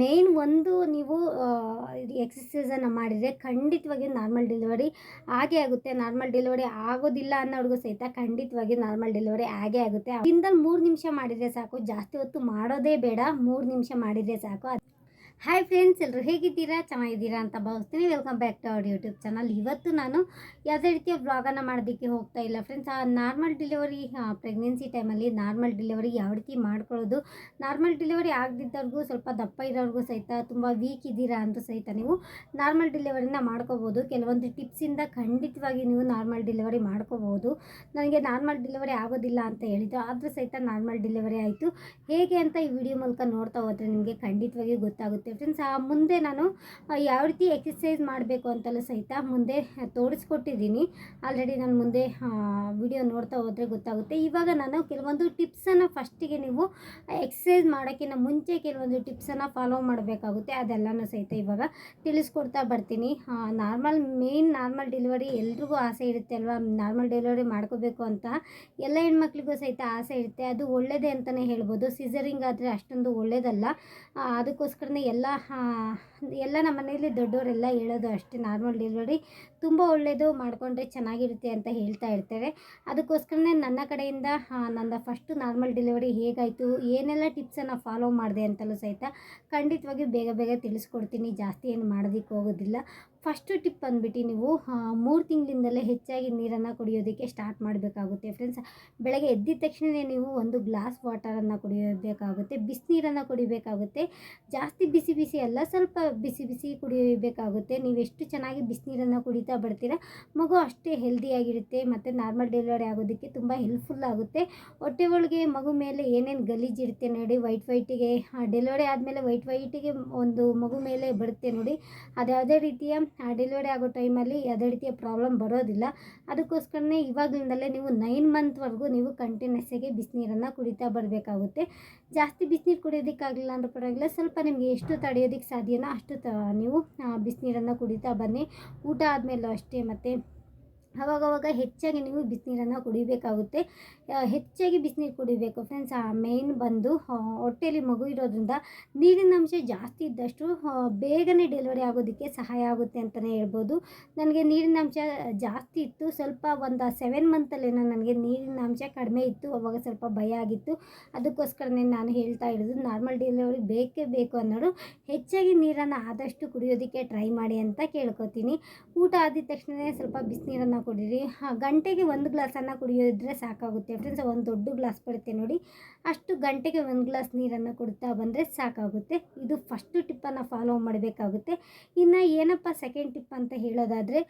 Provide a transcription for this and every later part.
Main ಒಂದು ನೀವು ಎಕ್ಸಸೈಸನ್ನು ಮಾಡಿದರೆ ಖಂಡಿತವಾಗಿ ನಾರ್ಮಲ್ ಡೆಲಿವರಿ ಆಗೇ ಆಗುತ್ತೆ. ನಾರ್ಮಲ್ ಡೆಲಿವರಿ ಆಗೋದಿಲ್ಲ ಅನ್ನೋರ್ಗೂ ಸಹಿತ ಖಂಡಿತವಾಗಿ ನಾರ್ಮಲ್ ಡೆಲಿವರಿ ಆಗೇ ಆಗುತ್ತೆ. ದಿನದಲ್ಲಿ ಮೂರು ನಿಮಿಷ ಮಾಡಿದರೆ ಸಾಕು. ಜಾಸ್ತಿ ಹೊತ್ತು ಮಾಡೋದೇ ಬೇಡ. ಮೂರು ನಿಮಿಷ ಮಾಡಿದರೆ ಸಾಕು. ಹಾಯ್ ಫ್ರೆಂಡ್ಸ್ ಎಲ್ಲರೂ ಹೇಗಿದ್ದೀರಾ? ಚೆನ್ನಾಗಿದ್ದೀರಾ ಅಂತ ಭಾವಿಸ್ತೀನಿ. Welcome back to our YouTube channel ಇವತ್ತು ನಾನು ಯಾವುದೇ ರೀತಿಯ ಬ್ಲಾಗನ್ನು ಮಾಡೋದಕ್ಕೆ ಹೋಗ್ತಾ ಇಲ್ಲ. ಫ್ರೆಂಡ್ಸ್ ಆ ನಾರ್ಮಲ್ ಡೆಲಿವರಿ ಪ್ರೆಗ್ನೆನ್ಸಿ ಟೈಮಲ್ಲಿ ನಾರ್ಮಲ್ ಡೆಲಿವರಿ ಯಾವ ರೀತಿ ಮಾಡ್ಕೊಳ್ಳೋದು ನಾರ್ಮಲ್ ಡೆಲಿವರಿ ಆಗದಿದ್ದವ್ರಿಗೂ ಸ್ವಲ್ಪ ದಪ್ಪ ಇರೋರ್ಗೂ ಸಹಿತ, ತುಂಬ ವೀಕ್ ಇದ್ದೀರಾ ಅಂತ ಸಹಿತ ನೀವು ನಾರ್ಮಲ್ ಡೆಲಿವರಿನ ಮಾಡ್ಕೋಬೋದು. ಕೆಲವೊಂದು ಟಿಪ್ಸಿಂದ ಖಂಡಿತವಾಗಿ ನೀವು ನಾರ್ಮಲ್ ಡೆಲಿವರಿ ಮಾಡ್ಕೋಬೋದು. ನನಗೆ ನಾರ್ಮಲ್ ಡೆಲಿವರಿ ಆಗೋದಿಲ್ಲ ಅಂತ ಹೇಳಿದ್ದು ಆದರೂ ಸಹಿತ ನಾರ್ಮಲ್ ಡೆಲಿವರಿ ಆಯಿತು. ಹೇಗೆ ಅಂತ ಈ ವಿಡಿಯೋ ಮೂಲಕ ನೋಡ್ತಾ ಹೋದರೆ ನಿಮಗೆ ಖಂಡಿತವಾಗಿ ಗೊತ್ತಾಗುತ್ತೆ. ಫ್ರೆಂಡ್ಸ್ ಆ, ಮುಂದೆ ನಾನು ಯಾವ ರೀತಿ ಎಕ್ಸಸೈಸ್ ಮಾಡಬೇಕು ಅಂತೆಲ್ಲ ಸಹಿತ ಮುಂದೆ ತೋರಿಸ್ಕೊಟ್ಟಿದ್ದೀನಿ. ಆಲ್ರೆಡಿ ನಾನು ಮುಂದೆ ವಿಡಿಯೋ ನೋಡ್ತಾ ಹೋದರೆ ಗೊತ್ತಾಗುತ್ತೆ. ಇವಾಗ ನಾನು ಕೆಲವೊಂದು ಟಿಪ್ಸನ್ನು ಫಸ್ಟಿಗೆ ನೀವು ಎಕ್ಸಸೈಸ್ ಮಾಡೋಕ್ಕಿಂತ ಮುಂಚೆ ಕೆಲವೊಂದು ಟಿಪ್ಸನ್ನು ಫಾಲೋ ಮಾಡಬೇಕಾಗುತ್ತೆ. ಅದೆಲ್ಲನೂ ಸಹಿತ ಇವಾಗ ತಿಳಿಸ್ಕೊಡ್ತಾ ಬರ್ತೀನಿ. ನಾರ್ಮಲ್ ಮೇನ್ ನಾರ್ಮಲ್ ಡೆಲಿವರಿ ಎಲ್ರಿಗೂ ಆಸೆ ಇರುತ್ತೆ ಅಲ್ವಾ? ನಾರ್ಮಲ್ ಡೆಲಿವರಿ ಮಾಡ್ಕೋಬೇಕು ಅಂತ. ಎಲ್ಲ ಹೆಣ್ಮಕ್ಳಿಗೂ ಸಹಿತ ಆಸೆ ಇರುತ್ತೆ. ಅದು ಒಳ್ಳೆಯದೇ ಅಂತಲೇ ಹೇಳ್ಬೋದು. ಸಿಸರಿಂಗ್ ಆದರೆ ಅಷ್ಟೊಂದು ಒಳ್ಳೆಯದಲ್ಲ ಅದಕ್ಕೋಸ್ಕರನೇ ಎಲ್ಲ ಆ, ಎಲ್ಲ ನಮ್ಮ ಮನೆಯಲ್ಲಿ ದೊಡ್ಡವರೆಲ್ಲ ಹೇಳೋದು ಅಷ್ಟೇ ನಾರ್ಮಲ್ ಡೆಲಿವರಿ ತುಂಬ ಒಳ್ಳೆಯದು ಮಾಡಿಕೊಂಡ್ರೆ ಚೆನ್ನಾಗಿರುತ್ತೆ ಅಂತ ಹೇಳ್ತಾ ಇರ್ತಾರೆ ಅದಕ್ಕೋಸ್ಕರನೇ ನನ್ನ ಕಡೆಯಿಂದ ನನ್ನ ಫಸ್ಟು ನಾರ್ಮಲ್ ಡೆಲಿವರಿ ಹೇಗಾಯಿತು, ಏನೆಲ್ಲ ಟಿಪ್ಸನ್ನು ಫಾಲೋ ಮಾಡಿದೆ ಅಂತಲೂ ಸಹಿತ ಖಂಡಿತವಾಗಿ ಬೇಗ ಬೇಗ ತಿಳಿಸ್ಕೊಡ್ತೀನಿ. ಜಾಸ್ತಿ ಏನು ಮಾಡೋದಕ್ಕೆ ಹೋಗೋದಿಲ್ಲ. ಫಸ್ಟು ಟಿಪ್ ಬಂದುಬಿಟ್ಟು ನೀವು ಮೂರು ತಿಂಗಳಿಂದಲೇ ಹೆಚ್ಚಾಗಿ ನೀರನ್ನು ಕುಡಿಯೋದಕ್ಕೆ ಸ್ಟಾರ್ಟ್ ಮಾಡಬೇಕಾಗುತ್ತೆ ಫ್ರೆಂಡ್ಸ್ ಬೆಳಗ್ಗೆ ಎದ್ದಿದ ತಕ್ಷಣವೇ ನೀವು ಒಂದು ಗ್ಲಾಸ್ ವಾಟರನ್ನು ಕುಡಿಯಬೇಕಾಗುತ್ತೆ, ಬಿಸಿನೀರನ್ನು ಕುಡಿಬೇಕಾಗುತ್ತೆ. ಜಾಸ್ತಿ ಬಿಸಿ ಬಿಸಿ ಅಲ್ಲ, ಸ್ವಲ್ಪ ಬಿಸಿ ಬಿಸಿ ಕುಡಿಯಬೇಕಾಗುತ್ತೆ. ನೀವು ಎಷ್ಟು ಚೆನ್ನಾಗಿ ಬಿಸಿನೀರನ್ನು ಕುಡಿತಾ ಬರ್ತೀರಾ? ಮಗು ಅಷ್ಟೇ ಹೆಲ್ದಿಯಾಗಿರುತ್ತೆ ಮತ್ತು ನಾರ್ಮಲ್ ಡೆಲಿವರಿ ಆಗೋದಕ್ಕೆ ತುಂಬ ಹೆಲ್ಪ್ಫುಲ್ ಆಗುತ್ತೆ. ಹೊಟ್ಟೆ ಒಳಗೆ ಮಗು ಮೇಲೆ ಏನೇನು ಗಲೀಜಿರುತ್ತೆ ನೋಡಿ ವೈಟ್ ವೈಟಿಗೆ ಡೆಲಿವರಿ ಆದಮೇಲೆ ವೈಟ್ ವೈಟಿಗೆ ಒಂದು ಮಗು ಮೇಲೆ ಬರುತ್ತೆ ನೋಡಿ. ಅದು ಯಾವುದೇ ರೀತಿಯ ಡೆಲಿವರಿ ಆಗೋ ಟೈಮಲ್ಲಿ ಯಾವುದೇ ರೀತಿಯ ಪ್ರಾಬ್ಲಮ್ ಬರೋದಿಲ್ಲ. ಅದಕ್ಕೋಸ್ಕರನೇ ಇವಾಗಲಿಂದಲೇ ನೀವು ನೈನ್ ಮಂತ್ವರೆಗೂ ನೀವು ಕಂಟಿನ್ಯೂಸ್ ಆಗಿ ಬಿಸಿನೀರನ್ನು ಕುಡಿತಾ ಬರಬೇಕಾಗುತ್ತೆ. ಜಾಸ್ತಿ ಬಿಸಿನೀರು ಕುಡಿಯೋದಕ್ಕಾಗಲಿಲ್ಲ ಅಂದ್ರೂ ಪರವಾಗಿಲ್ಲ, ಸ್ವಲ್ಪ ನಿಮಗೆ ಎಷ್ಟು ತಡೆಯೋದಕ್ಕೆ ಸಾಧ್ಯನೋ ಅಷ್ಟು ತ, ನೀವು ಬಿಸಿನೀರನ್ನು ಕುಡಿತಾ ಬನ್ನಿ. ಊಟ ಆದಮೇಲೂ ಅಷ್ಟೇ ಮತ್ತು ಅವಾಗವಾಗ ಹೆಚ್ಚಾಗಿ ನೀವು ಬಿಸಿನೀರನ್ನು ಕುಡಿಬೇಕಾಗುತ್ತೆ. ಹೆಚ್ಚಾಗಿ ಬಿಸಿನೀರು ಕುಡಿಬೇಕು. ಫ್ರೆಂಡ್ಸ್ ಆ ಮೇನ್ ಬಂದು ಹೊಟ್ಟೆಯಲ್ಲಿ ಮಗು ಇರೋದ್ರಿಂದ ನೀರಿನ ಅಂಶ ಜಾಸ್ತಿ ಇದ್ದಷ್ಟು ಬೇಗನೆ ಡೆಲಿವರಿ ಆಗೋದಕ್ಕೆ ಸಹಾಯ ಆಗುತ್ತೆ ಅಂತಲೇ ಹೇಳ್ಬೋದು. ನನಗೆ ನೀರಿನ ಅಂಶ ಜಾಸ್ತಿ ಇತ್ತು. ಸ್ವಲ್ಪ ಒಂದು ಸೆವೆನ್ ಮಂತಲ್ಲೇನೋ ನನಗೆ ನೀರಿನ ಅಂಶ ಕಡಿಮೆ ಇತ್ತು. ಅವಾಗ ಸ್ವಲ್ಪ ಭಯ ಆಗಿತ್ತು. ಅದಕ್ಕೋಸ್ಕರನೇ ನಾನು ಹೇಳ್ತಾ ಇರೋದು ನಾರ್ಮಲ್ ಡೆಲಿವರಿ ಬೇಕೇ ಬೇಕು ಅನ್ನೋರು ಹೆಚ್ಚಾಗಿ ನೀರನ್ನು ಆದಷ್ಟು ಕುಡಿಯೋದಕ್ಕೆ ಟ್ರೈ ಮಾಡಿ ಅಂತ ಕೇಳ್ಕೊತೀನಿ. ಊಟ ಆದ ತಕ್ಷಣವೇ ಸ್ವಲ್ಪ ಬಿಸಿನೀರನ್ನು ಕುಡೀರಿ. ಗಂಟೆಗೆ ಒಂದು ಗ್ಲಾಸನ್ನು ಕುಡಿಯೋದಿದ್ರೆ ಸಾಕಾಗುತ್ತೆ ಫ್ರೆಂಡ್ಸ್ ಒಂದು ದೊಡ್ಡ ಗ್ಲಾಸ್ ಬರುತ್ತೆ ನೋಡಿ. ಅಷ್ಟು ಗಂಟೆಗೆ ಒಂದು ಗ್ಲಾಸ್ ನೀರನ್ನು ಕುಡಿತಾ ಬಂದರೆ ಸಾಕಾಗುತ್ತೆ. ಇದು ಫಸ್ಟು ಟಿಪ್ಪನ್ನು ಫಾಲೋ ಮಾಡಬೇಕಾಗುತ್ತೆ. ಇನ್ನು ಏನಪ್ಪ ಸೆಕೆಂಡ್ ಟಿಪ್ ಅಂತ ಹೇಳೋದಾದರೆ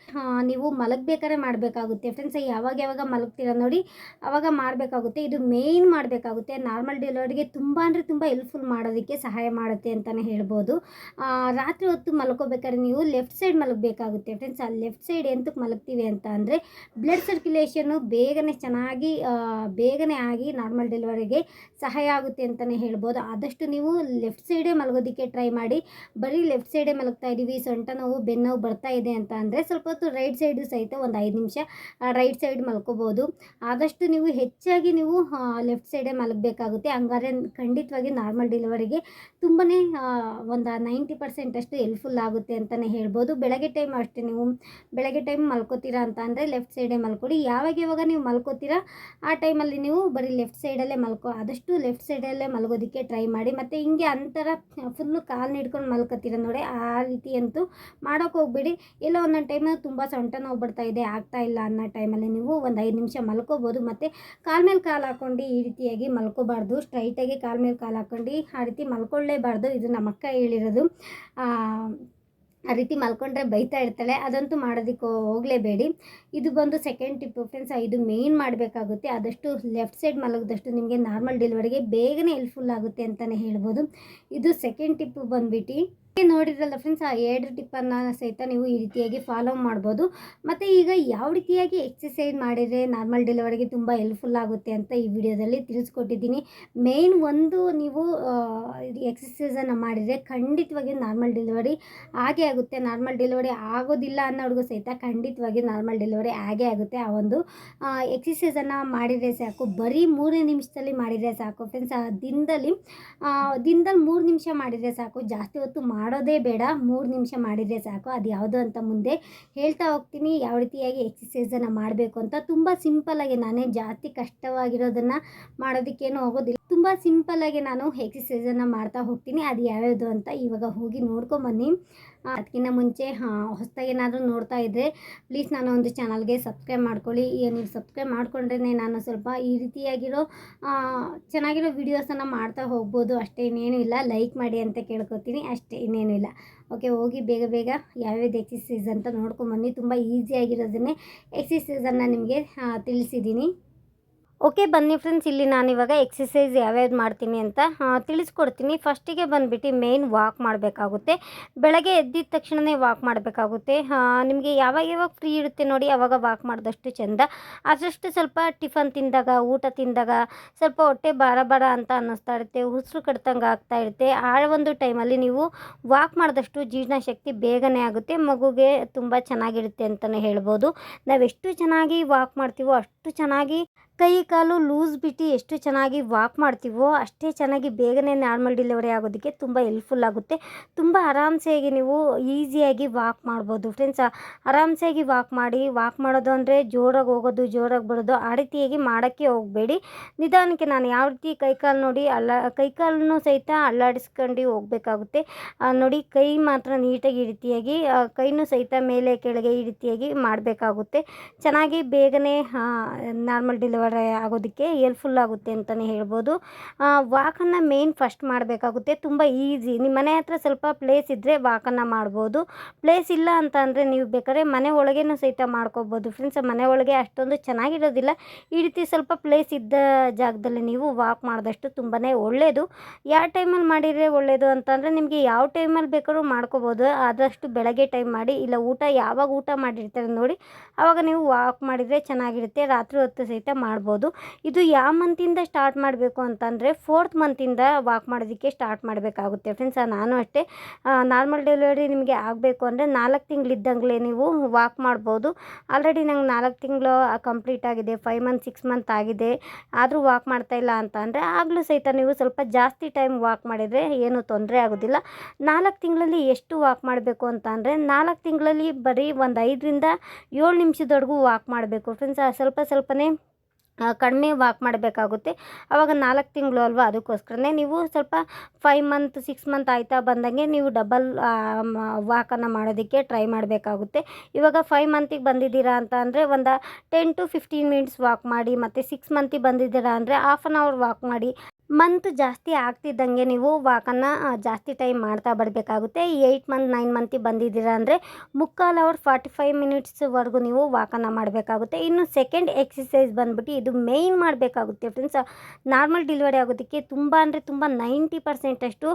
ನೀವು ಮಲಗಬೇಕಾದ್ರೆ ಮಾಡಬೇಕಾಗುತ್ತೆ. ಫ್ರೆಂಡ್ಸ್ ಯಾವಾಗ ಯಾವಾಗ ಮಲಗ್ತೀರ ನೋಡಿ ಆವಾಗ ಮಾಡಬೇಕಾಗುತ್ತೆ. ಇದು ಮೇಯ್ನ್ ಮಾಡಬೇಕಾಗುತ್ತೆ. ನಾರ್ಮಲ್ ಡೆಲಿವರಿಗೆ ತುಂಬ ಅಂದರೆ ತುಂಬ ಹೆಲ್ಪ್ಫುಲ್ ಮಾಡೋದಕ್ಕೆ ಸಹಾಯ ಮಾಡುತ್ತೆ ಅಂತಲೇ ಹೇಳ್ಬೋದು. ರಾತ್ರಿ ಹೊತ್ತು ಮಲ್ಕೋಬೇಕಾದ್ರೆ ನೀವು ಲೆಫ್ಟ್ ಸೈಡ್ ಮಲಗಬೇಕಾಗುತ್ತೆ. ಫ್ರೆಂಡ್ಸ್ ಆ ಲೆಫ್ಟ್ ಸೈಡ್ ಎಂತಕ್ಕೆ ಮಲಗ್ತೀವಿ ಅಂತ ಅಂದರೆ ಬ್ಲಡ್ ಸರ್ಕ್ಯುಲೇಷನ್ನು ಬೇಗನೆ ಚೆನ್ನಾಗಿ ಬೇಗನೆ ಆಗಿ ನಾರ್ಮಲ್ ಡೆಲಿವರಿಗೆ ಸಹಾಯ ಆಗುತ್ತೆ ಅಂತಲೇ ಹೇಳ್ಬೋದು. ಆದಷ್ಟು ನೀವು ಲೆಫ್ಟ್ ಸೈಡೇ ಮಲಗೋದಕ್ಕೆ ಟ್ರೈ ಮಾಡಿ. ಬರೀ ಲೆಫ್ಟ್ ಸೈಡೇ ಮಲಗ್ತಾ ಇದ್ದೀವಿ ಸೊಂಟ ನೋವು ಬೆನ್ನೋವು ಬರ್ತಾ ಇದೆ ಅಂತ ಅಂದರೆ ಸ್ವಲ್ಪ ಹೊತ್ತು ರೈಟ್ ಸೈಡು ಸಹಿತ ಒಂದು ಐದು ನಿಮಿಷ ರೈಟ್ ಸೈಡ್ ಮಲ್ಕೋಬೋದು. ಆದಷ್ಟು ನೀವು ಹೆಚ್ಚಾಗಿ ನೀವು ಲೆಫ್ಟ್ ಸೈಡೇ ಮಲಗಬೇಕಾಗುತ್ತೆ. ಹಂಗಾದ್ರೆ ಖಂಡಿತವಾಗಿ ನಾರ್ಮಲ್ ಡೆಲಿವರಿಗೆ ತುಂಬಾ ಒಂದು ನೈಂಟಿ ಪರ್ಸೆಂಟ್ ಅಷ್ಟು ಹೆಲ್ಪ್ಫುಲ್ ಆಗುತ್ತೆ ಅಂತಲೇ ಹೇಳ್ಬೋದು. ಬೆಳಗ್ಗೆ ಟೈಮ್ ಅಷ್ಟೇ ನೀವು, ಬೆಳಗ್ಗೆ ಟೈಮ್ ಮಲ್ಕೋತೀರಾ ಅಂತ ಅಂದರೆ ಲೆಫ್ಟ್ ಸೈಡೇ ಮಲ್ಕೊಡಿ. ಯಾವಾಗ ಯಾವಾಗ ನೀವು ಮಲ್ಕೋತೀರಾ, ಆ ಟೈಮಲ್ಲಿ ನೀವು ಬರೀ ಲೆಫ್ಟ್ ಸೈಡಲ್ಲೇ ಮಲ್ಕೋ ಆದಷ್ಟು ಲೆಫ್ಟ್ ಸೈಡಲ್ಲೇ ಮಲಗೋದಕ್ಕೆ ಟ್ರೈ ಮಾಡಿ. ಮತ್ತು ಹಿಂಗೆ ಅಂತರ ಫುಲ್ಲು ಕಾಲು ಹಿಡ್ಕೊಂಡು ಮಲ್ಕೋತೀರ ನೋಡಿ, ಆ ರೀತಿ ಅಂತೂ ಮಾಡೋಕೆ ಹೋಗ್ಬೇಡಿ. ಎಲ್ಲ ಒಂದೊಂದು ಟೈಮಲ್ಲಿ ತುಂಬ ಸೊಂಟ ನೋವು ಬರ್ತಾ ಇದೆ, ಆಗ್ತಾ ಇಲ್ಲ ಅನ್ನೋ ಟೈಮಲ್ಲಿ ನೀವು ಒಂದು ಐದು ನಿಮಿಷ ಮಲ್ಕೋಬೋದು. ಮತ್ತು ಕಾಲ್ ಮೇಲೆ ಕಾಲು ಹಾಕ್ಕೊಂಡು ಈ ರೀತಿಯಾಗಿ ಮಲ್ಕೋಬಾರ್ದು. ಸ್ಟ್ರೈಟಾಗಿ ಕಾಲ್ ಮೇಲೆ ಕಾಲು ಹಾಕ್ಕೊಂಡು ಆ ರೀತಿ ಮಲ್ಕೊಳ್ಳೇಬಾರ್ದು. ಇದು ನಮ್ಮ ಅಕ್ಕ ಹೇಳಿರೋದು. ಆ, ರೀತಿ ಮಲ್ಕೊಂಡ್ರೆ ಬೈತಾ ಇರ್ತಾಳೆ. ಅದಂತೂ ಮಾಡೋದಕ್ಕೆ ಹೋಗಲೇಬೇಡಿ. ಇದು ಬಂದು ಸೆಕೆಂಡ್ ಟಿಪ್ ಫ್ರೆಂಡ್ಸ್ ಇದು ಮೇಯ್ನ್ ಮಾಡಬೇಕಾಗುತ್ತೆ. ಆದಷ್ಟು ಲೆಫ್ಟ್ ಸೈಡ್ ಮಲಗಿದಷ್ಟು ನಿಮಗೆ ನಾರ್ಮಲ್ ಡೆಲಿವರಿಗೆ ಬೇಗನೆ ಹೆಲ್ಪ್ಫುಲ್ ಆಗುತ್ತೆ ಅಂತಲೇ ಹೇಳ್ಬೋದು. ಇದು ಸೆಕೆಂಡ್ ಟಿಪ್ ಬಂದ್ಬಿಟ್ಟು ನೋಡಿದ್ರಲ್ಲ ಫ್ರೆಂಡ್ಸ್ ಆ ಎರಡು ಟಿಪ್ಪನ್ನು ಸಹಿತ ನೀವು ಈ ರೀತಿಯಾಗಿ ಫಾಲೋ ಮಾಡ್ಬೋದು. ಮತ್ತು ಈಗ ಯಾವ ರೀತಿಯಾಗಿ ಎಕ್ಸಸೈಸ್ ಮಾಡಿದರೆ ನಾರ್ಮಲ್ ಡೆಲಿವರಿಗೆ ತುಂಬ ಹೆಲ್ಪ್ಫುಲ್ ಆಗುತ್ತೆ ಅಂತ ಈ ವಿಡಿಯೋದಲ್ಲಿ ತಿಳಿಸ್ಕೊಟ್ಟಿದ್ದೀನಿ. ಮೇಯ್ನ್ ಒಂದು ನೀವು ಎಕ್ಸಸೈಸನ್ನು ಮಾಡಿದರೆ ಖಂಡಿತವಾಗಿ ನಾರ್ಮಲ್ ಡೆಲಿವರಿ ಆಗೇ ಆಗುತ್ತೆ. ನಾರ್ಮಲ್ ಡೆಲಿವರಿ ಆಗೋದಿಲ್ಲ ಅನ್ನೋರ್ಗೂ ಸಹಿತ ಖಂಡಿತವಾಗಿ ನಾರ್ಮಲ್ ಡೆಲಿವರಿ ಆಗೇ ಆಗುತ್ತೆ ಆ ಒಂದು ಎಕ್ಸಸೈಸನ್ನು ಮಾಡಿದರೆ ಸಾಕು. ಬರೀ ಮೂರೇ ನಿಮಿಷದಲ್ಲಿ ಮಾಡಿದರೆ ಸಾಕು. ಫ್ರೆಂಡ್ಸ್ ಆ, ದಿನದಲ್ಲಿ ದಿನದಲ್ಲಿ ಮೂರು ನಿಮಿಷ ಮಾಡಿದರೆ ಸಾಕು. ಜಾಸ್ತಿ ಹೊತ್ತು ಮಾಡೋದೇ ಬೇಡ, ಮೂರು ನಿಮಿಷ ಮಾಡಿದರೆ ಸಾಕು, ಅದು ಯಾವುದು ಅಂತ ಮುಂದೆ ಹೇಳ್ತಾ ಹೋಗ್ತೀನಿ. ಯಾವ ರೀತಿಯಾಗಿ ಎಕ್ಸಸೈಸನ್ನು ಮಾಡಬೇಕು ಅಂತ ತುಂಬ ಸಿಂಪಲ್ಲಾಗಿ ನಾನೇ ಜಾಸ್ತಿ ಕಷ್ಟವಾಗಿರೋದನ್ನು ಮಾಡೋದಕ್ಕೇನು ಹೋಗೋದಿಲ್ಲ. ತುಂಬ ಸಿಂಪಲ್ಲಾಗಿ ನಾನು ಎಕ್ಸಸೈಸನ್ನು ಮಾಡ್ತಾ ಹೋಗ್ತೀನಿ. ಅದು ಯಾವ್ಯಾವುದು ಅಂತ ಇವಾಗ ಹೋಗಿ ನೋಡ್ಕೊಂಬನ್ನಿ. ಅದಕ್ಕಿಂತ ಮುಂಚೆ ಹೊಸದಾಗಿ ಏನಾದರೂ ನೋಡ್ತಾ ಇದ್ದರೆ ಪ್ಲೀಸ್ ನಾನು ಒಂದು ಚಾನಲ್ಗೆ ಸಬ್ಸ್ಕ್ರೈಬ್ ಮಾಡ್ಕೊಳ್ಳಿ. ನೀವು ಸಬ್ಸ್ಕ್ರೈಬ್ ಮಾಡ್ಕೊಂಡ್ರೆ ನಾನು ಸ್ವಲ್ಪ ಈ ರೀತಿಯಾಗಿರೋ ಚೆನ್ನಾಗಿರೋ ವೀಡಿಯೋಸನ್ನು ಮಾಡ್ತಾ ಹೋಗ್ಬೋದು. ಅಷ್ಟೇ ಇನ್ನೇನು ಇಲ್ಲ. ಲೈಕ್ ಮಾಡಿ ಅಂತ ಕೇಳ್ಕೊತೀನಿ. ಅಷ್ಟೇ ಇನ್ನೇನು ಇಲ್ಲ. ಓಕೆ ಹೋಗಿ ಬೇಗ ಬೇಗ ಯಾವ್ಯಾವ್ದು ಎಕ್ಸಸೈಸ್ ಅಂತ ನೋಡ್ಕೊಂಬನ್ನಿ. ತುಂಬ ಈಸಿಯಾಗಿರೋದನ್ನೇ ಎಕ್ಸಸೈಸನ್ನು ನಿಮಗೆ ತಿಳಿಸಿದ್ದೀನಿ. ಓಕೆ, ಬನ್ನಿ ಫ್ರೆಂಡ್ಸ್ ಇಲ್ಲಿ ನಾನು ಇವಾಗ ಎಕ್ಸಸೈಸ್ ಯಾವ್ಯಾವ್ದು ಮಾಡ್ತೀನಿ ಅಂತ ತಿಳಿಸ್ಕೊಡ್ತೀನಿ. ಫಸ್ಟಿಗೆ ಬಂದುಬಿಟ್ಟು ಮೇಯ್ನ್ ವಾಕ್ ಮಾಡಬೇಕಾಗುತ್ತೆ. ಬೆಳಗ್ಗೆ ಎದ್ದಿದ ತಕ್ಷಣವೇ ವಾಕ್ ಮಾಡಬೇಕಾಗುತ್ತೆ. ನಿಮಗೆ ಯಾವಾಗ ಯಾವಾಗ ಫ್ರೀ ಇರುತ್ತೆ ನೋಡಿ, ಅವಾಗ ವಾಕ್ ಮಾಡಿದಷ್ಟು ಚೆಂದ. ಅದಷ್ಟು ಸ್ವಲ್ಪ ಟಿಫನ್ ತಿಂದಾಗ, ಊಟ ತಿಂದಾಗ ಸ್ವಲ್ಪ ಹೊಟ್ಟೆ ಬಾರ ಬಾರ ಅಂತ ಅನ್ನಿಸ್ತಾ ಇರುತ್ತೆ, ಉಸಿರು ಕಡ್ತಂಗೆ ಆಗ್ತಾ ಇರುತ್ತೆ. ಆ ಒಂದು ಟೈಮಲ್ಲಿ ನೀವು ವಾಕ್ ಮಾಡಿದಷ್ಟು ಜೀರ್ಣಶಕ್ತಿ ಬೇಗನೆ ಆಗುತ್ತೆ, ಮಗುಗೆ ತುಂಬ ಚೆನ್ನಾಗಿರುತ್ತೆ ಅಂತಲೇ ಹೇಳ್ಬೋದು. ನಾವೆಷ್ಟು ಚೆನ್ನಾಗಿ ವಾಕ್ ಮಾಡ್ತೀವೋ ಅಷ್ಟು ಚೆನ್ನಾಗಿ ಕೈ, ಕಾಲು ಲೂಸ್ ಬಿಟ್ಟು ಎಷ್ಟು ಚೆನ್ನಾಗಿ ವಾಕ್ ಮಾಡ್ತೀವೋ ಅಷ್ಟೇ ಚೆನ್ನಾಗಿ ಬೇಗನೆ ನಾರ್ಮಲ್ ಡೆಲಿವರಿ ಆಗೋದಕ್ಕೆ ತುಂಬ ಹೆಲ್ಪ್ಫುಲ್ ಆಗುತ್ತೆ. ತುಂಬ ಆರಾಮ್ಸೆಯಾಗಿ ನೀವು ಈಸಿಯಾಗಿ ವಾಕ್ ಮಾಡ್ಬೋದು. ಫ್ರೆಂಡ್ಸ್ ಆರಾಮ್ಸೆಯಾಗಿ ವಾಕ್ ಮಾಡಿ ವಾಕ್ ಮಾಡೋದು ಅಂದರೆ ಜೋರಾಗಿ ಹೋಗೋದು, ಜೋರಾಗಿ ಬರೋದು ಆ ರೀತಿಯಾಗಿ ಮಾಡೋಕ್ಕೆ ಹೋಗಬೇಡಿ. ನಿಧಾನಕ್ಕೆ ನಾನು ಯಾವ ರೀತಿ ಕೈಕಾಲು ನೋಡಿ ಅಲ್ಲ ಕೈಕಾಲನ್ನು ಸಹಿತ ಅಲ್ಲಾಡಿಸ್ಕೊಂಡು ಹೋಗಬೇಕಾಗುತ್ತೆ. ನೋಡಿ ಕೈ ಮಾತ್ರ ನೀಟಾಗಿ ಈ ರೀತಿಯಾಗಿ ಕೈನೂ ಸಹಿತ ಮೇಲೆ, ಕೆಳಗೆ ಈ ರೀತಿಯಾಗಿ ಮಾಡಬೇಕಾಗುತ್ತೆ. ಚೆನ್ನಾಗಿ ಬೇಗನೆ ನಾರ್ಮಲ್ ಡೆಲಿವರಿ ಆಗೋದಕ್ಕೆ ಹೆಲ್ಪ್ಫುಲ್ ಆಗುತ್ತೆ ಅಂತಲೇ ಹೇಳ್ಬೋದು. ವಾಕನ್ನು ಮೇನ್ ಫಸ್ಟ್ ಮಾಡಬೇಕಾಗುತ್ತೆ. ತುಂಬ ಈಸಿ ನಿಮ್ಮ ಮನೆ ಹತ್ರ ಸ್ವಲ್ಪ ಪ್ಲೇಸ್ ಇದ್ದರೆ ವಾಕನ್ನು ಮಾಡ್ಬೋದು. ಪ್ಲೇಸ್ ಇಲ್ಲ ಅಂತ ಅಂದರೆ ನೀವು ಬೇಕಾದ್ರೆ ಮನೆ ಒಳಗೇನೂ ಸಹಿತ ಮಾಡ್ಕೋಬೋದು. ಫ್ರೆಂಡ್ಸ್ ಮನೆ ಒಳಗೆ ಅಷ್ಟೊಂದು ಚೆನ್ನಾಗಿರೋದಿಲ್ಲ. ಈ ರೀತಿ ಸ್ವಲ್ಪ ಪ್ಲೇಸ್ ಇದ್ದ ಜಾಗದಲ್ಲಿ ನೀವು ವಾಕ್ ಮಾಡಿದಷ್ಟು ತುಂಬಾ ಒಳ್ಳೆಯದು ಯಾವ ಟೈಮಲ್ಲಿ ಮಾಡಿದರೆ ಒಳ್ಳೆಯದು ಅಂತಂದರೆ ನಿಮಗೆ ಯಾವ ಟೈಮಲ್ಲಿ ಬೇಕಾದ್ರೂ ಮಾಡ್ಕೋಬೋದು. ಆದಷ್ಟು ಬೆಳಗ್ಗೆ ಟೈಮ್ ಮಾಡಿ, ಇಲ್ಲ ಊಟ ಯಾವಾಗ ಊಟ ಮಾಡಿರ್ತಾರೆ ನೋಡಿ ಆವಾಗ ನೀವು ವಾಕ್ ಮಾಡಿದರೆ ಚೆನ್ನಾಗಿರುತ್ತೆ. ರಾತ್ರಿ ಹೊತ್ತು ಸಹಿತ ಮಾಡ್ಬೋದು. ಇದು ಯಾವ ಮಂತಿಂದ ಸ್ಟಾರ್ಟ್ ಮಾಡಬೇಕು ಅಂತಂದರೆ ಫೋರ್ತ್ ಮಂತಿಂದ ವಾಕ್ ಮಾಡೋದಕ್ಕೆ ಸ್ಟಾರ್ಟ್ ಮಾಡಬೇಕಾಗುತ್ತೆ ಫ್ರೆಂಡ್ಸ್ ನಾನು ಅಷ್ಟೇ ನಾರ್ಮಲ್ ಡೆಲಿವರಿ ನಿಮಗೆ ಆಗಬೇಕು ಅಂದರೆ ನಾಲ್ಕು ತಿಂಗಳಿದ್ದಂಗೆ ನೀವು ವಾಕ್ ಮಾಡ್ಬೋದು. ಆಲ್ರೆಡಿ ನಂಗೆ ನಾಲ್ಕು ತಿಂಗಳು ಕಂಪ್ಲೀಟ್ ಆಗಿದೆ. ಫೈವ್ ಮಂತ್ ಸಿಕ್ಸ್ ಮಂತ್ ಆಗಿದೆ. ಆದರೂ ವಾಕ್ ಮಾಡ್ತಾ ಇಲ್ಲ ಅಂದರೆ ಆಗಲೂ ಸಹಿತ ನೀವು ಸ್ವಲ್ಪ ಜಾಸ್ತಿ ಟೈಮ್ ವಾಕ್ ಮಾಡಿದರೆ ಏನೂ ತೊಂದರೆ ಆಗೋದಿಲ್ಲ. ನಾಲ್ಕು ತಿಂಗಳಲ್ಲಿ ಎಷ್ಟು ವಾಕ್ ಮಾಡಬೇಕು ಅಂತ ಅಂದರೆ ನಾಲ್ಕು ತಿಂಗಳಲ್ಲಿ ಬರೀ ಒಂದು ಐದರಿಂದ ಏಳು ನಿಮಿಷದವರೆಗೂ ವಾಕ್ ಮಾಡಬೇಕು ಫ್ರೆಂಡ್ಸ್ ಸ್ವಲ್ಪ ಸ್ವಲ್ಪನೇ ಕಡಿಮೆ ವಾಕ್ ಮಾಡಬೇಕಾಗುತ್ತೆ. ಆವಾಗ ನಾಲ್ಕು ತಿಂಗಳು ಅಲ್ವಾ ಅದಕ್ಕೋಸ್ಕರನೇ ನೀವು ಸ್ವಲ್ಪ ಫೈವ್ ಮಂತ್ ಸಿಕ್ಸ್ ಮಂತ್ ಆಯ್ತಾ ಬಂದಂಗೆ ನೀವು ಡಬಲ್ ವಾಕನ್ನು ಮಾಡೋದಕ್ಕೆ ಟ್ರೈ ಮಾಡಬೇಕಾಗುತ್ತೆ. ಇವಾಗ ಫೈವ್ ಮಂತಿಗೆ ಬಂದಿದ್ದೀರಾ ಅಂತ ಅಂದರೆ ಒಂದು ten to fifteen minutes walk ಮಾಡಿ, ಮತ್ತು ಸಿಕ್ಸ್ ಮಂತಿಗೆ ಬಂದಿದ್ದೀರಾ ಅಂದರೆ ಹಾಫ್ ಆನ್ ಅವರ್ ವಾಕ್ ಮಾಡಿ ಮಂತ್ ಜಾಸ್ತಿ ಆಗ್ತಿದ್ದಂಗೆ ನೀವು ವಾಕನ್ನು ಜಾಸ್ತಿ ಟೈಮ್ ಮಾಡ್ತಾ ಬರಬೇಕಾಗುತ್ತೆ. ಏಯ್ಟ್ ಮಂತ್ ನೈನ್ ಮಂತಿಗೆ ಬಂದಿದ್ದೀರ ಅಂದರೆ ಮುಕ್ಕಾಲು ಅವರ್ ಫಾರ್ಟಿ ಫೈವ್ ಮಿನಿಟ್ಸ್ವರೆಗೂ ನೀವು ವಾಕನ್ನು ಮಾಡಬೇಕಾಗುತ್ತೆ. ಇನ್ನು ಸೆಕೆಂಡ್ ಎಕ್ಸಸೈಸ್ ಬಂದ್ಬಿಟ್ಟು ಇದು ಮೇಯ್ನ್ ಮಾಡಬೇಕಾಗುತ್ತೆ ಫ್ರೆಂಡ್ಸ್ ನಾರ್ಮಲ್ ಡೆಲಿವರಿ ಆಗೋದಕ್ಕೆ ತುಂಬ ಅಂದರೆ ತುಂಬ ನೈಂಟಿ ಪರ್ಸೆಂಟಷ್ಟು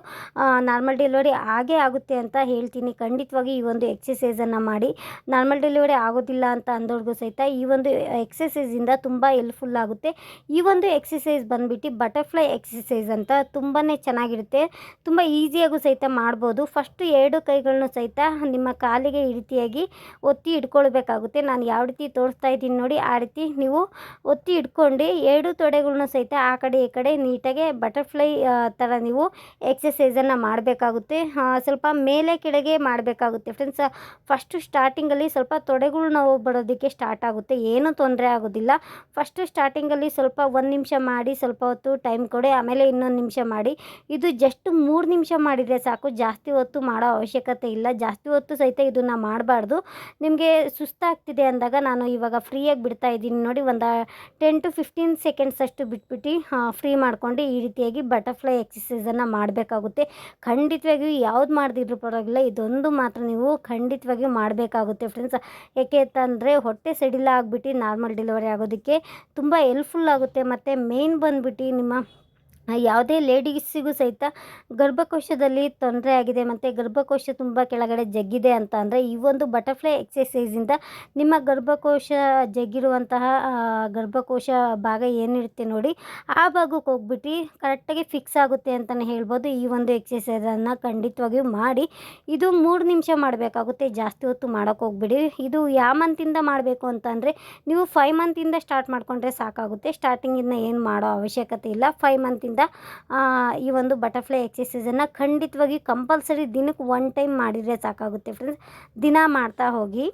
ನಾರ್ಮಲ್ ಡೆಲಿವರಿ ಆಗೇ ಆಗುತ್ತೆ ಅಂತ ಹೇಳ್ತೀನಿ. ಖಂಡಿತವಾಗಿ ಈ ಒಂದು ಎಕ್ಸಸೈಸನ್ನು ಮಾಡಿ. ನಾರ್ಮಲ್ ಡೆಲಿವರಿ ಆಗೋದಿಲ್ಲ ಅಂತ ಅಂದವ್ರಿಗೂ ಸಹಿತ ಈ ಒಂದು ಎಕ್ಸಸೈಸಿಂದ ತುಂಬ ಹೆಲ್ಪ್ಫುಲ್ ಆಗುತ್ತೆ. ಈ ಒಂದು ಎಕ್ಸಸೈಸ್ ಬಂದುಬಿಟ್ಟು ಬಟರ್ಫ್ಲೈ ಎಕ್ಸಸೈಸ್ ಅಂತ ತುಂಬಾ ಚೆನ್ನಾಗಿರುತ್ತೆ. ತುಂಬ ಈಸಿಯಾಗೂ ಸಹಿತ ಮಾಡ್ಬೋದು. ಫಸ್ಟು ಎರಡು ಕೈಗಳನ್ನು ಸಹಿತ ನಿಮ್ಮ ಕಾಲಿಗೆ ಈ ರೀತಿಯಾಗಿ ಒತ್ತಿ ಇಟ್ಕೊಳ್ಬೇಕಾಗುತ್ತೆ. ನಾನು ಯಾವ ರೀತಿ ತೋರಿಸ್ತಾ ಇದ್ದೀನಿ ನೋಡಿ, ಆ ರೀತಿ ನೀವು ಒತ್ತಿ ಇಟ್ಕೊಂಡು ಎರಡು ತೊಡೆಗಳನ್ನೂ ಸಹಿತ ಆ ಕಡೆ, ಈ ಕಡೆ ನೀಟಾಗಿ ಬಟರ್ಫ್ಲೈ ಥರ ನೀವು ಎಕ್ಸಸೈಸನ್ನು ಮಾಡಬೇಕಾಗುತ್ತೆ. ಸ್ವಲ್ಪ ಮೇಲೆ ಕೆಳಗೆ ಮಾಡಬೇಕಾಗುತ್ತೆ. ಫ್ರೆಂಡ್ಸ್ ಫಸ್ಟು ಸ್ಟಾರ್ಟಿಂಗಲ್ಲಿ ಸ್ವಲ್ಪ ತೊಡೆಗಳು ನಾವು ಬರೋದಕ್ಕೆ ಸ್ಟಾರ್ಟ್ ಆಗುತ್ತೆ. ಏನೂ ತೊಂದರೆ ಆಗೋದಿಲ್ಲ. ಫಸ್ಟು ಸ್ಟಾರ್ಟಿಂಗಲ್ಲಿ ಸ್ವಲ್ಪ ಒಂದು ನಿಮಿಷ ಮಾಡಿ, ಸ್ವಲ್ಪ ಹೊತ್ತು ಟೈಮ್ ಕೊಡಿ. ಆಮೇಲೆ ಇನ್ನೊಂದು ನಿಮಿಷ ಮಾಡಿ. ಇದು ಜಸ್ಟ್ ಮೂರು ನಿಮಿಷ ಮಾಡಿದರೆ ಸಾಕು. ಜಾಸ್ತಿ ಹೊತ್ತು ಮಾಡೋ ಅವಶ್ಯಕತೆ ಇಲ್ಲ. ಜಾಸ್ತಿ ಹೊತ್ತು ಸಹಿತ ಇದನ್ನು ಮಾಡಬಾರ್ದು. ನಿಮಗೆ ಸುಸ್ತಾಗ್ತಿದೆ ಅಂದಾಗ ನಾನು ಇವಾಗ ಫ್ರೀಯಾಗಿ ಬಿಡ್ತಾ ಇದ್ದೀನಿ. ನೋಡಿ ಒಂದು ಟೆನ್ ಟು ಫಿಫ್ಟೀನ್ ಸೆಕೆಂಡ್ಸ್ ಅಷ್ಟು ಬಿಟ್ಬಿಟ್ಟು ಫ್ರೀ ಮಾಡ್ಕೊಂಡು ಈ ರೀತಿಯಾಗಿ ಬಟರ್ಫ್ಲೈ ಎಕ್ಸಸೈಸನ್ನು ಮಾಡಬೇಕಾಗುತ್ತೆ. ಖಂಡಿತವಾಗಿಯೂ ಯಾವ್ದು ಮಾಡಿದ್ರು ಪರವಾಗಿಲ್ಲ. ಇದೊಂದು ಮಾತ್ರ ನೀವು ಖಂಡಿತವಾಗಿಯೂ ಮಾಡಬೇಕಾಗುತ್ತೆ ಫ್ರೆಂಡ್ಸ್ ಯಾಕೆ ಅಂತಂದರೆ ಹೊಟ್ಟೆ ಸಡಿಲ ಆಗಿಬಿಟ್ಟು ನಾರ್ಮಲ್ ಡೆಲಿವರಿ ಆಗೋದಕ್ಕೆ ತುಂಬ ಹೆಲ್ಪ್ಫುಲ್ ಆಗುತ್ತೆ. ಮತ್ತು ಮೇನ್ ಬಂದ್ಬಿಟ್ಟು ನಿಮ್ಮ ಯಾವುದೇ ಲೇಡೀಸಿಗೂ ಸಹಿತ ಗರ್ಭಕೋಶದಲ್ಲಿ ತೊಂದರೆ ಆಗಿದೆ ಮತ್ತು ಗರ್ಭಕೋಶ ತುಂಬ ಕೆಳಗಡೆ ಜಗ್ಗಿದೆ ಅಂತ ಅಂದರೆ ಈ ಒಂದು ಬಟರ್ಫ್ಲೈ ಎಕ್ಸಸೈಸಿಂದ ನಿಮ್ಮ ಗರ್ಭಕೋಶ ಜಗ್ಗಿರುವಂತಹ ಗರ್ಭಕೋಶ ಭಾಗ ಏನಿರುತ್ತೆ ನೋಡಿ, ಆ ಭಾಗಕ್ಕೆ ಹೋಗ್ಬಿಟ್ಟು ಕರೆಕ್ಟಾಗಿ ಫಿಕ್ಸ್ ಆಗುತ್ತೆ ಅಂತಲೇ ಹೇಳ್ಬೋದು. ಈ ಒಂದು ಎಕ್ಸಸೈಸನ್ನು ಖಂಡಿತವಾಗಿಯೂ ಮಾಡಿ, ಇದು ಮೂರು ನಿಮಿಷ ಮಾಡಬೇಕಾಗುತ್ತೆ, ಜಾಸ್ತಿ ಹೊತ್ತು ಹೋಗ್ಬಿಡಿ. ಇದು ಯಾವ ಮಂತಿಂದ ಮಾಡಬೇಕು ಅಂತ ಅಂದರೆ ನೀವು ಫೈವ್ ಮಂತಿಂದ ಸ್ಟಾರ್ಟ್ ಮಾಡಿಕೊಂಡ್ರೆ ಸಾಕಾಗುತ್ತೆ. ಸ್ಟಾರ್ಟಿಂಗಿಂದ ಏನು ಮಾಡೋ ಅವಶ್ಯಕತೆ ಇಲ್ಲ. ಫೈವ್ ಮಂತಿಂದ ಈ ಒಂದು ಬಟರ್ಫ್ಲೈ ಎಕ್ಸಸೈಸನ್ನು ಖಂಡಿತವಾಗಿ ಕಂಪಲ್ಸರಿ ದಿನಕ್ಕೆ ಒನ್ ಟೈಮ್ ಮಾಡಿದರೆ ಸಾಕಾಗುತ್ತೆ ಫ್ರೆಂಡ್ಸ್ ದಿನ ಮಾಡ್ತಾ ಹೋಗಿ.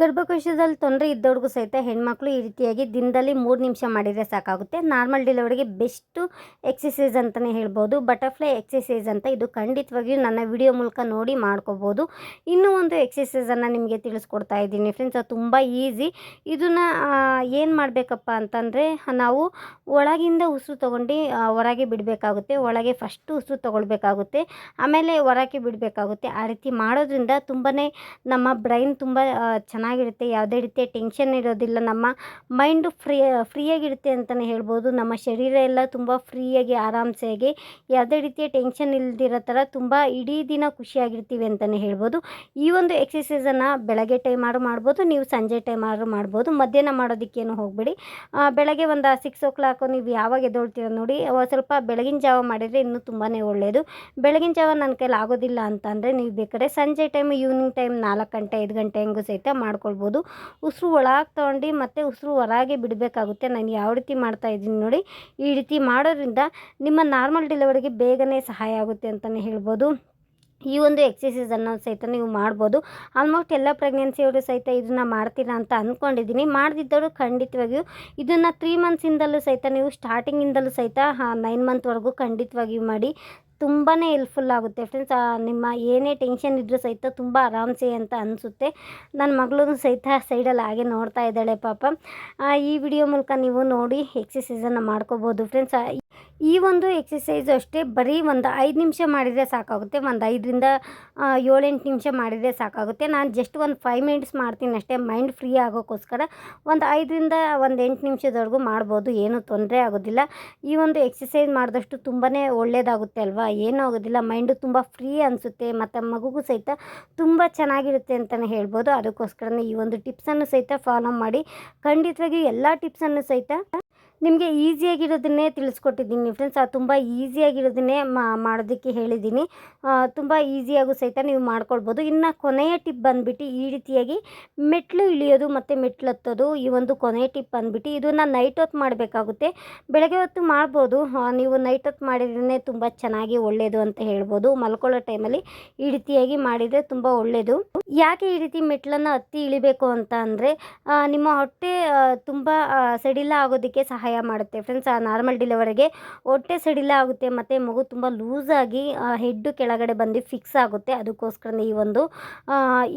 ಗರ್ಭಕೋಶದಲ್ಲಿ ತೊಂದರೆ ಇದ್ದವ್ರಿಗೂ ಸಹಿತ ಹೆಣ್ಮಕ್ಳು ಈ ರೀತಿಯಾಗಿ ದಿನದಲ್ಲಿ ಮೂರು ನಿಮಿಷ ಮಾಡಿದರೆ ಸಾಕಾಗುತ್ತೆ. ನಾರ್ಮಲ್ ಡೆಲಿವರಿಗೆ ಬೆಸ್ಟು ಎಕ್ಸಸೈಸ್ ಅಂತಲೇ ಹೇಳ್ಬೋದು. ಬಟರ್ಫ್ಲೈ ಎಕ್ಸಸೈಸ್ ಅಂತ ಇದು ಖಂಡಿತವಾಗಿಯೂ ನನ್ನ ವಿಡಿಯೋ ಮೂಲಕ ನೋಡಿ ಮಾಡ್ಕೋಬೋದು. ಇನ್ನೂ ಒಂದು ಎಕ್ಸಸೈಸನ್ನು ನಿಮಗೆ ತಿಳಿಸ್ಕೊಡ್ತಾ ಇದ್ದೀನಿ ಫ್ರೆಂಡ್ಸ್. ಅದು ತುಂಬ ಈಸಿ. ಇದನ್ನು ಏನು ಮಾಡಬೇಕಪ್ಪ ಅಂತಂದರೆ, ನಾವು ಒಳಗಿಂದ ಉಸಿರು ತೊಗೊಂಡು ಹೊರಗೆ ಬಿಡಬೇಕಾಗುತ್ತೆ. ಒಳಗೆ ಫಸ್ಟು ಉಸಿರು ತೊಗೊಳ್ಬೇಕಾಗುತ್ತೆ. ಆಮೇಲೆ ಹೊರಗೆ ಬಿಡಬೇಕಾಗುತ್ತೆ. ಆ ರೀತಿ ಮಾಡೋದ್ರಿಂದ ತುಂಬಾ ನಮ್ಮ ಬ್ರೈನ್ ತುಂಬ ಚೆನ್ನಾಗಿ ಚೆನ್ನಾಗಿರುತ್ತೆ, ಯಾವುದೇ ರೀತಿಯ ಟೆನ್ಷನ್ ಇರೋದಿಲ್ಲ. ನಮ್ಮ ಮೈಂಡು ಫ್ರೀ ಫ್ರೀಯಾಗಿರುತ್ತೆ ಅಂತಲೇ ಹೇಳ್ಬೋದು. ನಮ್ಮ ಶರೀರ ಎಲ್ಲ ತುಂಬ ಫ್ರೀಯಾಗಿ ಆರಾಮ್ಸೆಯಾಗಿ, ಯಾವುದೇ ರೀತಿಯ ಟೆನ್ಷನ್ ಇಲ್ದಿರೋ ಥರ ತುಂಬ ಇಡೀ ದಿನ ಖುಷಿಯಾಗಿರ್ತೀವಿ ಅಂತಲೇ ಹೇಳ್ಬೋದು. ಈ ಒಂದು ಎಕ್ಸಸೈಸನ್ನು ಬೆಳಗ್ಗೆ ಟೈಮಾರು ಮಾಡ್ಬೋದು, ನೀವು ಸಂಜೆ ಟೈಮಾರು ಮಾಡ್ಬೋದು. ಮಧ್ಯಾಹ್ನ ಮಾಡೋದಕ್ಕೇನು ಹೋಗಬೇಡಿ. ಬೆಳಗ್ಗೆ ಒಂದು ಸಿಕ್ಸ್ ಓ ಕ್ಲಾಕು ನೀವು ಯಾವಾಗ ಎದ್ದೊಳ್ತೀರ ನೋಡಿ ಸ್ವಲ್ಪ ಬೆಳಗಿನ ಜಾವ ಮಾಡಿದರೆ ಇನ್ನೂ ತುಂಬಾ ಒಳ್ಳೆಯದು ಬೆಳಗಿನ ಜಾವ ನನ್ನ ಕೈಲಿ ಆಗೋದಿಲ್ಲ ಅಂತಂದರೆ, ನೀವು ಬೇಕಾದ್ರೆ ಸಂಜೆ ಟೈಮ್ ಈವ್ನಿಂಗ್ ಟೈಮ್ ನಾಲ್ಕು ಗಂಟೆ, ಐದು ಗಂಟೆ ಹೆಂಗೂ ಸಹಿತ ಮಾಡಿ ಮಾಡ್ಕೊಳ್ಬೋದು. ಉಸಿರು ಒಳಗೆ ತೊಗೊಂಡು ಮತ್ತು ಉಸಿರು ಹೊರಗೆ ಬಿಡಬೇಕಾಗುತ್ತೆ. ನಾನು ಯಾವ ರೀತಿ ಮಾಡ್ತಾ ಇದ್ದೀನಿ ನೋಡಿ. ಈ ರೀತಿ ಮಾಡೋದ್ರಿಂದ ನಿಮ್ಮ ನಾರ್ಮಲ್ ಡೆಲಿವರಿಗೆ ಬೇಗನೆ ಸಹಾಯ ಆಗುತ್ತೆ ಅಂತಲೇ ಹೇಳ್ಬೋದು. ಈ ಒಂದು ಎಕ್ಸಸೈಸನ್ನು ಸಹಿತ ನೀವು ಮಾಡ್ಬೋದು. ಆಲ್ಮೋಸ್ಟ್ ಎಲ್ಲ ಪ್ರೆಗ್ನೆನ್ಸಿಯವರು ಸಹಿತ ಇದನ್ನು ಮಾಡ್ತೀರಾ ಅಂತ ಅಂದ್ಕೊಂಡಿದ್ದೀನಿ ಮಾಡದಿದ್ದವರು ಖಂಡಿತವಾಗಿಯೂ ಇದನ್ನು ತ್ರೀ ಮಂತ್ಸಿಂದಲೂ ಸಹಿತ ನೀವು ಸ್ಟಾರ್ಟಿಂಗಿಂದಲೂ ಸಹಿತ ನೈನ್ ಮಂತ್ವರೆಗೂ ಖಂಡಿತವಾಗಿಯೂ ಮಾಡಿ. ತುಂಬಾ ಹೆಲ್ಪ್ಫುಲ್ ಆಗುತ್ತೆ. ಫ್ರೆಂಡ್ಸ್ ನಿಮ್ಮ ಏನೇ ಟೆನ್ಷನ್ ಇದ್ದರೂ ಸಹಿತ ತುಂಬ ಆರಾಮ್ಸೆ ಅಂತ ಅನಿಸುತ್ತೆ. ನನ್ನ ಮಗಳು ಸಹಿತ ಸೈಡಲ್ಲಿ ಹಾಗೆ ನೋಡ್ತಾ ಇದ್ದಾಳೆ ಪಾಪ. ಈ ವಿಡಿಯೋ ಮೂಲಕ ನೀವು ನೋಡಿ ಎಕ್ಸಸೈಸನ್ನು ಮಾಡ್ಕೋಬೋದು. ಫ್ರೆಂಡ್ಸ್ ಈ ಒಂದು ಎಕ್ಸಸೈಸ್ ಅಷ್ಟೇ ಬರೀ ಒಂದು ಐದು ನಿಮಿಷ ಮಾಡಿದರೆ ಸಾಕಾಗುತ್ತೆ, ಒಂದು ಐದರಿಂದ ಏಳೆಂಟು ನಿಮಿಷ ಮಾಡಿದರೆ ಸಾಕಾಗುತ್ತೆ. ನಾನು ಜಸ್ಟ್ ಒಂದು ಫೈವ್ ಮಿನಿಟ್ಸ್ ಮಾಡ್ತೀನಿ ಅಷ್ಟೇ ಮೈಂಡ್ ಫ್ರೀ ಆಗೋಕ್ಕೋಸ್ಕರ ಒಂದು ಐದರಿಂದ ಒಂದು ಎಂಟು ನಿಮಿಷದವರೆಗೂ ಮಾಡ್ಬೋದು, ಏನೂ ತೊಂದರೆ ಆಗೋದಿಲ್ಲ. ಈ ಒಂದು ಎಕ್ಸಸೈಸ್ ಮಾಡಿದಷ್ಟು ತುಂಬಾ ಒಳ್ಳೆಯದಾಗುತ್ತೆ ಅಲ್ವಾ? ಏನೂ ಆಗೋದಿಲ್ಲ ಮೈಂಡು ತುಂಬ ಫ್ರೀ ಅನಿಸುತ್ತೆ, ಮತ್ತು ಮಗುಗೂ ಸಹಿತ ತುಂಬ ಚೆನ್ನಾಗಿರುತ್ತೆ ಅಂತಲೇ ಹೇಳ್ಬೋದು. ಅದಕ್ಕೋಸ್ಕರನೇ ಈ ಒಂದು ಟಿಪ್ಸನ್ನು ಸಹಿತ ಫಾಲೋ ಮಾಡಿ. ಖಂಡಿತವಾಗಿ ಎಲ್ಲ ಟಿಪ್ಸನ್ನು ಸಹಿತ ನಿಮಗೆ ಈಸಿಯಾಗಿರೋದನ್ನೇ ತಿಳಿಸ್ಕೊಟ್ಟಿದ್ದೀನಿ ಫ್ರೆಂಡ್ಸ್ ಅದು ತುಂಬ ಈಸಿಯಾಗಿರೋದನ್ನೇ ಮಾಡೋದಕ್ಕೆ ಹೇಳಿದ್ದೀನಿ. ತುಂಬ ಈಸಿಯಾಗೂ ಸಹಿತ ನೀವು ಮಾಡ್ಕೊಳ್ಬೋದು. ಇನ್ನು ಕೊನೆಯ ಟಿಪ್ ಬಂದುಬಿಟ್ಟು ಈ ರೀತಿಯಾಗಿ ಮೆಟ್ಲು ಇಳಿಯೋದು ಮತ್ತು ಮೆಟ್ಲು ಹತ್ತೋದು ಈ ಒಂದು ಕೊನೆಯ ಟಿಪ್ ಬಂದುಬಿಟ್ಟು ಇದನ್ನು ನೈಟ್ ಹೊತ್ತು ಮಾಡಬೇಕಾಗುತ್ತೆ. ಬೆಳಗ್ಗೆ ಹೊತ್ತು ಮಾಡ್ಬೋದು. ನೀವು ನೈಟ್ ಹೊತ್ತು ಮಾಡಿದ್ರೇ ತುಂಬ ಚೆನ್ನಾಗಿ ಒಳ್ಳೆಯದು ಅಂತ ಹೇಳ್ಬೋದು. ಮಲ್ಕೊಳ್ಳೋ ಟೈಮಲ್ಲಿ ಈ ರೀತಿಯಾಗಿ ಮಾಡಿದರೆ ತುಂಬ ಒಳ್ಳೆಯದು ಯಾಕೆ ಈ ರೀತಿ ಮೆಟ್ಲನ್ನು ಹತ್ತಿ ಇಳಿಬೇಕು ಅಂತ ಅಂದರೆ ನಿಮ್ಮ ಹೊಟ್ಟೆ ತುಂಬ ಸಡಿಲ ಆಗೋದಕ್ಕೆ ಸಹಾಯ ಸಹಾಯ ಮಾಡುತ್ತೆ. ಫ್ರೆಂಡ್ಸ್ ಆ ನಾರ್ಮಲ್ ಡಿಲಿವರಿಗೆ ಹೊಟ್ಟೆ ಸಡಿಲ ಆಗುತ್ತೆ, ಮತ್ತು ಮಗು ತುಂಬ ಲೂಸಾಗಿ ಹೆಡ್ಡು ಕೆಳಗಡೆ ಬಂದು ಫಿಕ್ಸ್ ಆಗುತ್ತೆ. ಅದಕ್ಕೋಸ್ಕರ ಈ ಒಂದು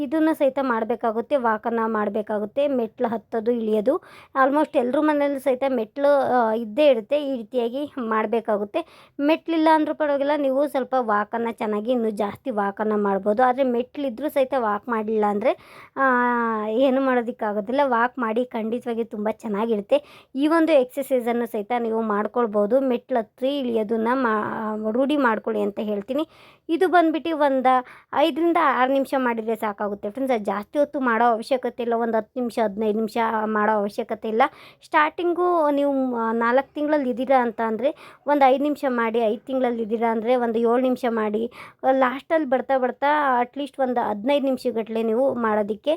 ಇದನ್ನು ಸಹಿತ ಮಾಡಬೇಕಾಗುತ್ತೆ, ವಾಕನ್ನು ಮಾಡಬೇಕಾಗುತ್ತೆ, ಮೆಟ್ಲು ಹತ್ತೋದು, ಇಳಿಯೋದು. ಆಲ್ಮೋಸ್ಟ್ ಎಲ್ಲರೂ ಮನೆಯಲ್ಲೂ ಸಹಿತ ಮೆಟ್ಲು ಇದ್ದೇ ಇರುತ್ತೆ. ಈ ರೀತಿಯಾಗಿ ಮಾಡಬೇಕಾಗುತ್ತೆ. ಮೆಟ್ಲಿಲ್ಲ ಅಂದರೂ ಪರವಾಗಿಲ್ಲ, ನೀವು ಸ್ವಲ್ಪ ವಾಕನ್ನು ಚೆನ್ನಾಗಿ ಇನ್ನೂ ಜಾಸ್ತಿ ವಾಕನ್ನು ಮಾಡ್ಬೋದು. ಆದರೆ ಮೆಟ್ಲಿದ್ದರೂ ಸಹಿತ ವಾಕ್ ಮಾಡಲಿಲ್ಲ ಅಂದರೆ ಏನು ಮಾಡೋದಕ್ಕಾಗೋದಿಲ್ಲ. ವಾಕ್ ಮಾಡಿ ಖಂಡಿತವಾಗಿ ತುಂಬ ಚೆನ್ನಾಗಿರುತ್ತೆ. ಈ ಒಂದು ಎಕ್ಸ್ ಎಕ್ಸಸೈಸನ್ನು ಸಹಿತ ನೀವು ಮಾಡ್ಕೊಳ್ಬೋದು. ಮೆಟ್ಲತ್ತಿ ಇಳಿಯೋದನ್ನು ಮಾ, ರೂಢಿ ಮಾಡ್ಕೊಳ್ಳಿ ಅಂತ ಹೇಳ್ತೀನಿ. ಇದು ಬಂದುಬಿಟ್ಟು ಒಂದು ಐದರಿಂದ ಆರು ನಿಮಿಷ ಮಾಡಿದರೆ ಸಾಕಾಗುತ್ತೆ ಫ್ರೆಂಡ್ಸ್ ಜಾಸ್ತಿ ಹೊತ್ತು ಮಾಡೋ ಅವಶ್ಯಕತೆ ಇಲ್ಲ. ಒಂದು ಹತ್ತು ನಿಮಿಷ, ಹದಿನೈದು ನಿಮಿಷ ಮಾಡೋ ಅವಶ್ಯಕತೆ ಇಲ್ಲ. ಸ್ಟಾರ್ಟಿಂಗು ನೀವು ನಾಲ್ಕು ತಿಂಗಳಲ್ಲಿ ಇದ್ದೀರಾ ಅಂತ ಅಂದರೆ ಒಂದು ಐದು ನಿಮಿಷ ಮಾಡಿ, ಐದು ತಿಂಗಳಲ್ಲಿ ಇದ್ದೀರಾ ಅಂದರೆ ಒಂದು ಏಳು ನಿಮಿಷ ಮಾಡಿ ಲಾಸ್ಟಲ್ಲಿ ಬರ್ತಾ ಬರ್ತಾ ಅಟ್ಲೀಸ್ಟ್ ಒಂದು ಹದಿನೈದು ನಿಮಿಷಗಟ್ಟಲೆ ನೀವು ಮಾಡೋದಕ್ಕೆ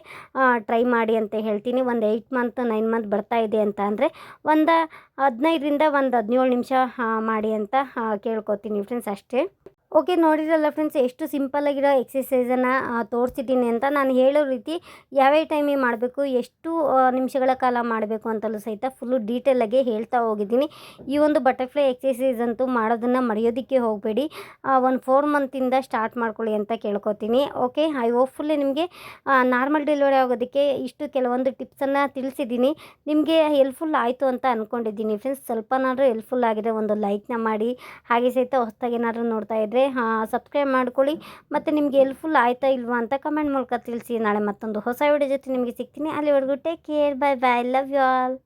ಟ್ರೈ ಮಾಡಿ ಅಂತ ಹೇಳ್ತೀನಿ. ಒಂದು ಏಯ್ಟ್ ಮಂತ್ ನೈನ್ ಮಂತ್ ಬರ್ತಾ ಇದೆ ಅಂತ ಅಂದರೆ ಒಂದು ಹದಿನೈದರಿಂದ ಒಂದು ಹದಿನೇಳು ನಿಮಿಷ ಮಾಡಿ ಅಂತ ಕೇಳ್ಕೊತೀನಿ ಫ್ರೆಂಡ್ಸ್ ಅಷ್ಟೇ. ಓಕೆ ನೋಡಿರಲ್ಲ ಫ್ರೆಂಡ್ಸ್ ಎಷ್ಟು ಸಿಂಪಲ್ಲಾಗಿರೋ ಎಕ್ಸಸೈಸನ್ನು ತೋರಿಸಿದ್ದೀನಿ ಅಂತ ನಾನು ಹೇಳೋ ರೀತಿ ಯಾವ್ಯಾವ ಟೈಮಿಗೆ ಮಾಡಬೇಕು, ಎಷ್ಟು ನಿಮಿಷಗಳ ಕಾಲ ಮಾಡಬೇಕು ಅಂತಲೂ ಸಹಿತ ಫುಲ್ಲು ಡೀಟೇಲಾಗಿ ಹೇಳ್ತಾ ಹೋಗಿದ್ದೀನಿ. ಈ ಒಂದು ಬಟರ್ಫ್ಲೈ ಎಕ್ಸಸೈಸ್ ಅಂತೂ ಮಾಡೋದನ್ನು ಮರೆಯೋದಕ್ಕೆ ಹೋಗಬೇಡಿ. ಒಂದು ಫೋರ್ ಮಂತಿಂದ ಸ್ಟಾರ್ಟ್ ಮಾಡ್ಕೊಳ್ಳಿ ಅಂತ ಕೇಳ್ಕೊತೀನಿ. ಓಕೆ ಐ ಹೋಪ್ಫುಲ್ಲಿ ನಿಮಗೆ ನಾರ್ಮಲ್ ಡೆಲಿವರಿ ಆಗೋದಕ್ಕೆ ಇಷ್ಟು ಕೆಲವೊಂದು ಟಿಪ್ಸನ್ನು ತಿಳಿಸಿದ್ದೀನಿ. ನಿಮಗೆ ಹೆಲ್ಪ್ಫುಲ್ ಆಯಿತು ಅಂತ ಅಂದ್ಕೊಂಡಿದ್ದೀನಿ ಫ್ರೆಂಡ್ಸ್ ಸ್ವಲ್ಪನಾದರೂ ಹೆಲ್ಪ್ಫುಲ್ ಆಗಿದೆ ಒಂದು ಲೈಕ್ನ ಮಾಡಿ. ಹಾಗೆ ಸಹಿತ ಹೊಸ್ದಾಗಿ ಏನಾದರೂ ನೋಡ್ತಾ ಇದ್ದರೆ ಸಬ್ಸ್ಕ್ರೈಬ್ ಮಾಡ್ಕೊಳ್ಳಿ. ಮತ್ತು ನಿಮಗೆ ಎಲ್ಫುಲ್ ಆಯ್ತಾ ಇಲ್ವಾ ಅಂತ ಕಮೆಂಟ್ ಮೂಲಕ ತಿಳಿಸಿ. ನಾಳೆ ಮತ್ತೊಂದು ಹೊಸ ವಿಡಿಯೋ ಜೊತೆ ನಿಮಗೆ ಸಿಗ್ತೀನಿ. ಅಲ್ಲಿವರೆಗೂ take care bye bye love you all